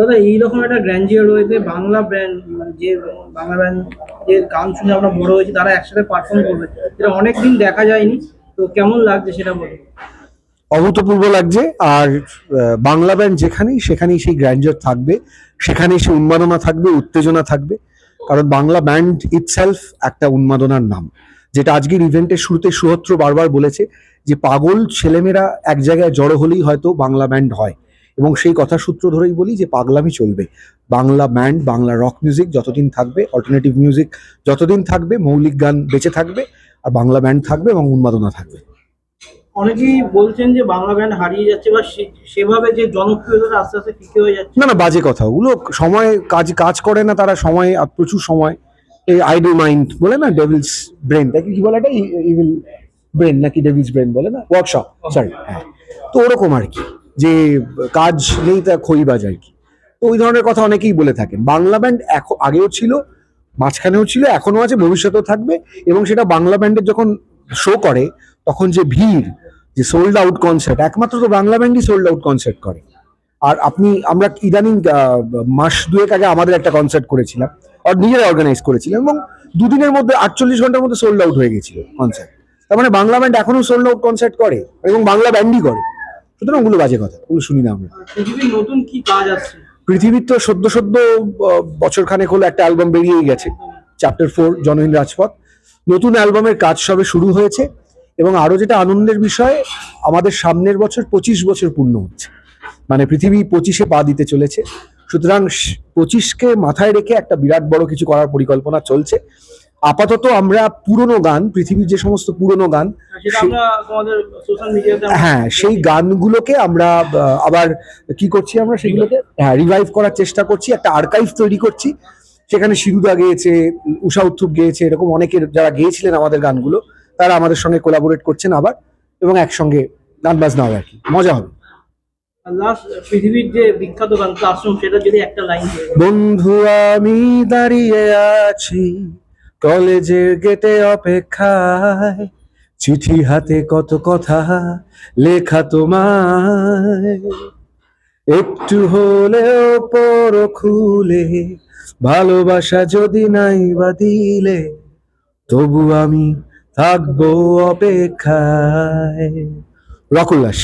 দাদা, এইরকম একটা গ্র্যান্ডিয়ার রয়েছে, বাংলা ব্র্যান্ড মানে যে বাংলা ব্র্যান্ড যে গান শুনে আমরা বড় হয়েছি, তারা একসাথে পারফর্ম করবে। এটা অনেকদিন দেখা যায়নি, তো কেমন লাগছে সেটা বলো। অভূতপূর্ব লাগছে, আর বাংলা ব্যান্ড যেখানেই, সেখানেই সেই গ্র্যান্ডার থাকবে, সেখানেই সেই উন্মাদনা থাকবে, উত্তেজনা থাকবে, কারণ বাংলা ব্যান্ড ইটসেলফ একটা উন্মাদনার নাম, যেটা আজকের ইভেন্টের শুরুতে সুহত্র বারবার বলেছে যে পাগল ছেলেমেয়েরা এক জায়গায় জড়ো হলেই হয়তো বাংলা ব্যান্ড হয়। এবং সেই কথা সূত্র ধরেই বলি যে পাগলামি চলবে। Bangla band Bangla rock music যতদিন থাকবে অল্টারনেটিভ মিউজিক যতদিন থাকবে মৌলিক গান বেঁচে থাকবে আর বাংলা ব্যান্ড থাকবে এবং উন্মাদনা থাকবে। অনেকেই বলছেন যে বাংলা ব্র্যান্ড হারিয়ে যাচ্ছে বা সেভাবে যে জনপ্রিয়তা আস্তে আস্তে ফিকে হয়ে যাচ্ছে। না না বাজে কথা। ওগুলো সময় কাজ কাজ করে না তারা সময় প্রচুর সময়। এই আইডল মাইন্ড বলে না ডেভিলস ব্রেন তাকে কি বলে এটা? ইভিল ব্রেন নাকি ডেভিলস ব্রেন বলে না? ওয়ার্কশপ সরি হ্যাঁ। তো ওরকম আর কি। যে কাজ নেই তা খইবাজ আর কি? তো ওই ধরনের কথা অনেকেই বলে থাকেন। বাংলা ব্যান্ড এখন আগেও ছিল, মাঝখানেও ছিল এখনও আছে, ভবিষ্যতেও থাকবে এবং সেটা বাংলা ব্যান্ডের যখন শো করে, তখন যে ভিড়, যে সোল্ড আউট কনসার্ট একমাত্র তো বাংলা ব্যান্ডই সোল্ড আউট কনসার্ট করে। আর আপনি, আমরা ইদানিং মাস দুয়েক আগে আমাদের একটা কনসার্ট করেছিলাম, আর নিজেরা অর্গানাইজ করেছিলাম এবং দুদিনের মধ্যে আটচল্লিশ ঘণ্টার মধ্যে সোল্ড আউট হয়ে গেছিল কনসার্ট তার মানে বাংলা ব্যান্ড এখনও সোল্ড আউট কনসার্ট করে এবং বাংলা ব্যান্ডই করে। সুতরাং ওগুলো বাজে কথা ওগুলো শুনি না আমরা। পৃথিবীর নতুন কি কাজ আসছে? পৃথিবীর তো সদ্য সদ্য বছর খানেক হলো একটা অ্যালবাম বেরিয়েই গেছে চ্যাপ্টার ফোর জনহীন রাজপথ। নতুন অ্যালবামের কাজ সবে শুরু হয়েছে এবং আরও যেটা আনন্দের বিষয় আমাদের সামনের বছর পঁচিশ বছর পূর্ণ হচ্ছে। মানে পৃথিবী পঁচিশে পা দিতে চলেছে। সুতরাং পঁচিশকে মাথায় রেখে একটা বিরাট বড় কিছু করার পরিকল্পনা চলছে। আপাতত আমরা পুরনো গান পৃথিবীর যে সমস্ত পুরনো গান মিডিয়াতে হ্যাঁ সেই গানগুলোকে আমরা আবার কি করছি আমরা সেগুলোকে? হ্যাঁ রিভাইভ করার চেষ্টা করছি একটা আর্কাইভ তৈরি করছি। সেখানে শিরুদা গেয়েছে উষা উত্থুপ গেয়েছে এরকম অনেকের যারা গেয়েছিলেন আমাদের গানগুলো তারা আমাদের সঙ্গে কোলাবোরেট করছেন আবার এবং একসঙ্গে গান বাজনা হবে আর কি। মজা হবে। পৃথিবীর যে বিখ্যাত গান ক্লাসরুম সেটা যদি একটা লাইন বন্ধু আমি দাঁড়িয়ে আছি। কলেজের গেটে অপেক্ষায়, চিঠি হাতে কত কথা লেখা তোমায়। একটু হলেও পর খুলে, ভালোবাসা যদি নাই বা দিলে, তবু আমি থাকব অপেক্ষায়। রকুল্লাস